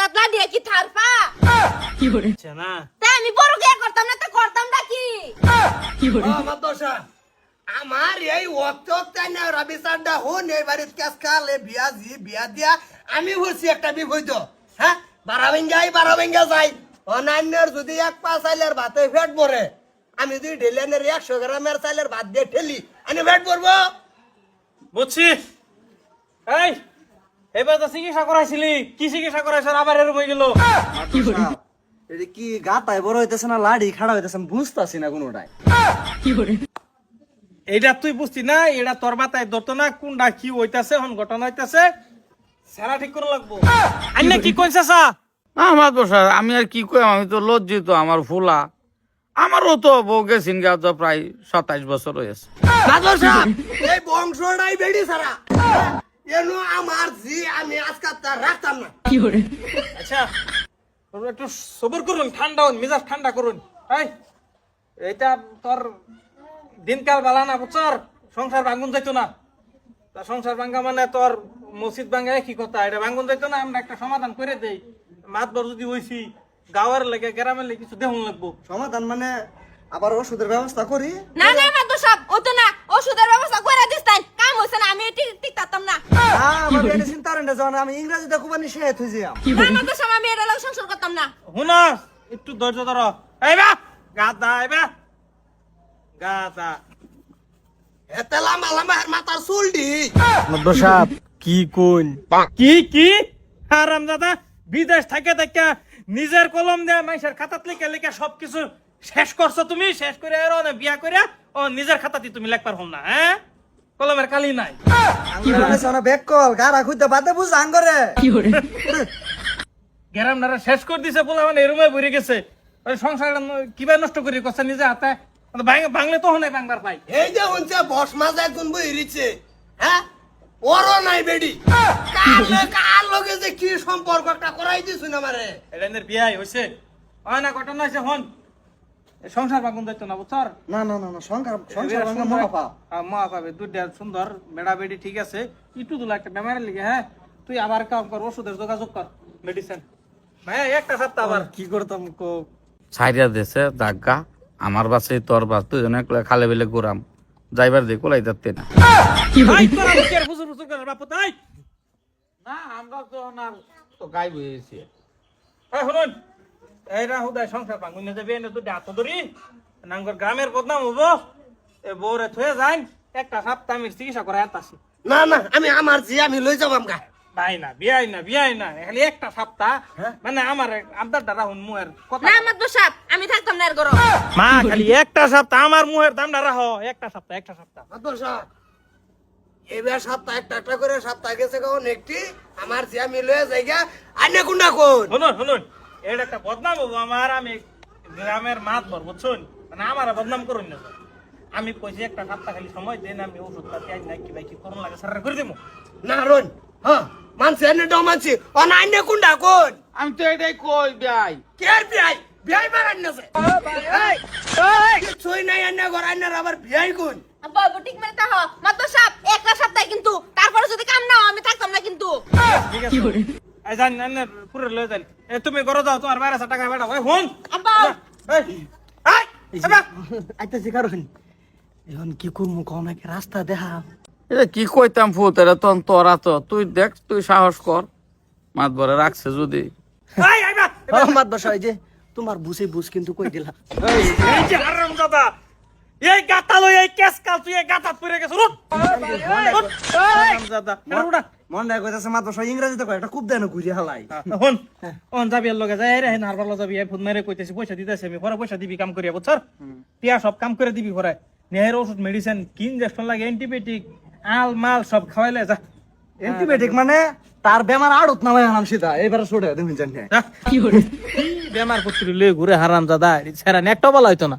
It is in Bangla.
হাতাত লাডিয়ে কি থারপা? আচ্ছা না তাই আমি বড় বিয়ে করতাম না? তো করতাম না কি? আমার দোষা আমার এই না রবি সাড্ডা হন এই বাড়ির ক্যাস খালে বিয়া জি বিয়া দিয়া আমি হচ্ছি একটা বিপদ হ্যাঁ? বারা ভেঙ্গাই বারা ভেঙ্গা যাই। অনান্যর যদি এক পা চাইলের ভাতে ফেট পরে আমি যদি ঢেলেনের একশো গ্রামের চাইলের ভাত দিয়ে ঠেলি আমি ফেট পরবো বুঝছি এই! এবার তো চিকিৎসা করাইছিলি। কি চিকিৎসা করাইছ? আবার এরকম হয়ে গেল। এটা কি গাতায় বড় হইতেছে না লাড়ি খাড়া হইতেছে আমি বুঝতাছি না কোনোটাই। এইটা তুই বুঝতি না এটা তোর মাথায় ধরতো না কোনটা কি হইতাছে হন ঘটনা হইতাছে। সেরা ঠিক করে লাগবো। আন্নে কি কইছে সা? আমার তো স্যার আমি আর কি কই আমি তো লজ্জিত আমার ফুলা। আমারও তো বউ গেছিন গা তো প্রায় সাতাইশ বছর হয়েছে এই বংশটাই বেড়ি সারা। এনো আমার জি আমি আজকাল তার রাখতাম না। আচ্ছা তোর একটু সবর করুন ঠান্ডা হন মেজাজ ঠান্ডা করুন। এই এইটা তোর দিনকাল বালা না বুঝছর সংসার ভাঙ্গুন যাইতো না। তা সংসার ভাঙ্গা মানে তোর মসজিদ ভাঙ্গা কি কথা এটা ভাঙ্গুন যাইতো না আমরা একটা সমাধান করে দেই। মাতবর যদি হইছি গাঁয়ের লেগে গ্রামের লেগে কিছু দেখুন লাগবো। সমাধান মানে আবার ওষুধের ব্যবস্থা করি? না না তো সব ও তো না ওষুধের ব্যবস্থা করে দিস তাই আমার চিন্তা করেন যখন আমি ইংরেজিতে খুব আনি হয়ে যাম না তো সব আমি এটা লোক সংসার করতাম না। হুনা একটু ধৈর্য ধরো। এই বা গাদা এই বা। গাদা। এতে লাম্বা লাম্বা হের মাথার চুলটি সাপ কি কোন কি কি? আরাম দাদা বিদেশ থাকে দেখা নিজের কলম দেয়া মানুষের খাতাত লিখে লিখে সবকিছু শেষ করছ তুমি শেষ করে বিয়া করে ও নিজের খাতাতে তুমি লেখবার হল না হ্যাঁ? কলমের কালি নাই। বেক কল গারা খুঁজতে বাদে বুঝ আঙ্গরে। গ্যারাম নারা শেষ করে দিছে বলে মানে এরমে ভরে গেছে। ওই সংসার কিবা নষ্ট করে? করছে নিজে হাতে। ভাঙ- ভাঙলে তো হনে ভাঙবার পাই। এই যে হচ্ছে বস মাঝে একজন বইরিছে হ্যাঁ? ওরও নাই বেডি। কার কার লগে যে কি সম্পর্ক? একটা করাই দিছুন আমারে। এটা এদের বিয়াই হয়েছে হয় না ঘটনা হয়েছে হন। সংসার ভাঙুন যাইতো না বুঝছর? না না না না সংসার সংসার ভাঙা মহাপাপ। মা পাবে দুইটা সুন্দর বেড়া বেড়ি ঠিক আছে। একটু দুলা একটা বেমারের লিগে হ্যাঁ? তুই আবার কাম কর ওষুধের যোগাযোগ কর মেডিসিন ভাই একটা সপ্তাহ আবার। কি করতাম কো? ছাইরা দেশে দাগা আমার বাসে তোর বাস দুজনে খালে বেলে ঘুরাম। যাইবার দিয়ে কোলাই যাতে না। ভাই তোরা আর ফুসুর ফুসুর করে বাপু তাই? না আমরা তো আর তো বইয়েছি এই শুনুন। এইটা হুদায় সংসার ভাঙুন না যাবে এনে হাত ধরি। নাঙ্গর গ্রামের বদনাম হব। এ বউরে থয়ে যাই একটা সপ্তাহ আমি চিকিৎসা করে আনতাছি। না না আমি আমার জি আমি লই যাব আমগা। ভাই না বিয়াই না বিয়াই না খালি একটা সপ্তাহ। মানে আমার আবদার দ্বারা হুন মুয়ের কথা। না আমার তো আমি থাকতাম না মা খালি একটা সপ্তাহ আমার মুহের দাম না রাখো একটা সপ্তাহ একটা সপ্তাহ। মাদরসা এবার সপ্তাহ একটা একটা করে সপ্তাহ গেছে কোন একটি আমার জি আমি লয়ে যাইগা। আইনে কোনটা কোন? শুনুন শুনুন। এটা একটা বদনাম হব আমার আমি গ্রামের মাত বর বুঝছুন মানে আমার বদনাম করুন না আমি কইছি একটা সপ্তাহ খালি সময় দেন আমি ওষুধ পাতি আই না কি ভাই কি করুন লাগে স্যার করে দেবো না রন হ্যাঁ মানছে এনে ডাও মানছি। ও না আইনে কোনটা কোন? আমি তো এটাই কই ভাই। কের বিয়াই? বিয়াই মারান না সে এই এই কিছুই নাই আইনে ঘর আইনে আবার বিয়াই কোন? আব্বা বুটিক মেরে তাহ মাত্র সব একটা সপ্তাহ কিন্তু। তারপরে যদি কাম না আমি থাকতাম না কিন্তু। ঠিক আছে। এই জান জান পুরো লয়ে যান। এ তুমি করো দাও তোমার বাইরে টাকা বেড়া ওই হুন। আব্বা। এই এই এবার আইতাছি কারণ। এখন কি করব কম রাস্তা দেখা। এটা কি কইতাম ফুত এটা তখন তোরা তো তুই দেখ তুই সাহস কর। মাত বরে রাখছে যদি। মাত বসা এই যে তোমার বুঝে বুঝ কিন্তু কই দিলা। এই যে হারাম দাদা। এই গাতা লই এই কেস কাল তুই এই পড়ে গেছ রুট হারাম মন নাই কইতাছে মাত বসা ইংরেজিতে কয় এটা খুব দেন ঘুরি হালাই হন অন যাবি এর লগে যাই রে নারবার লগে যাবি ফোন মেরে কইতেছি পয়সা দিতেছি আমি পরে পয়সা দিবি কাম করিয়া বুঝছর? টিয়া সব কাম করে দিবি পরে। নেহের ওষুধ মেডিসিন কি ইনজেকশন লাগে অ্যান্টিবায়োটিক আল মাল সব খাওয়াইলে যা। অ্যান্টিবায়োটিক মানে তার বেমার আড়ত নামাই আনাম সিধা। এবারে ছোটে তুমি জানি। কি বেমার ঘুরে হারাম দাদা সেরা নেটটা বলা হইতো না।